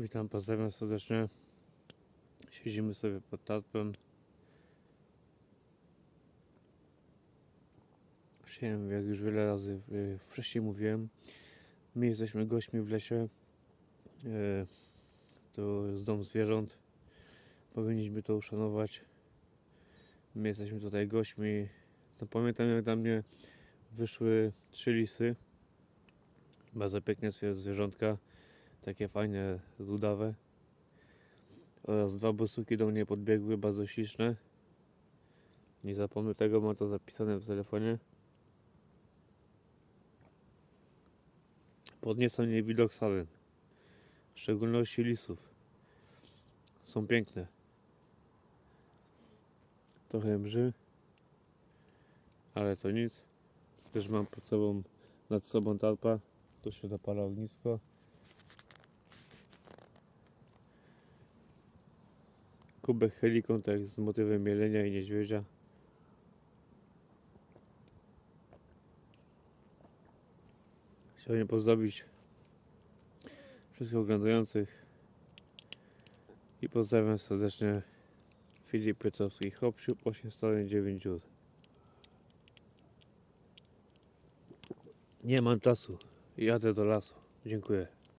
Witam, pozdrawiam serdecznie. Siedzimy sobie pod tarpem. Przyjemnie, jak już wiele razy y, wcześniej mówiłem, my jesteśmy gośćmi w lesie. E, To jest dom zwierząt. Powinniśmy to uszanować. My jesteśmy tutaj gośćmi. No, pamiętam jak dla mnie wyszły trzy lisy. Bardzo piękne zwie- zwierzątka takie fajne, rudawe. Oraz dwa bosuki do mnie podbiegły, bardzo śliczne. Nie zapomnę tego, mam to zapisane w telefonie. Podniosą mnie widok salen. W szczególności lisów. Są piękne. Trochę mrzy. Ale to nic. Też mam pod sobą, nad sobą tarpa. Tu się dopala ognisko. Kubek helikont z motywem jelenia i niedźwiedzia. Chciałem pozdrowić wszystkich oglądających i pozdrawiam serdecznie Filip Piotrowski, Hopsiu, 8 stron 9 dziur. Nie mam czasu. Jadę do lasu. Dziękuję.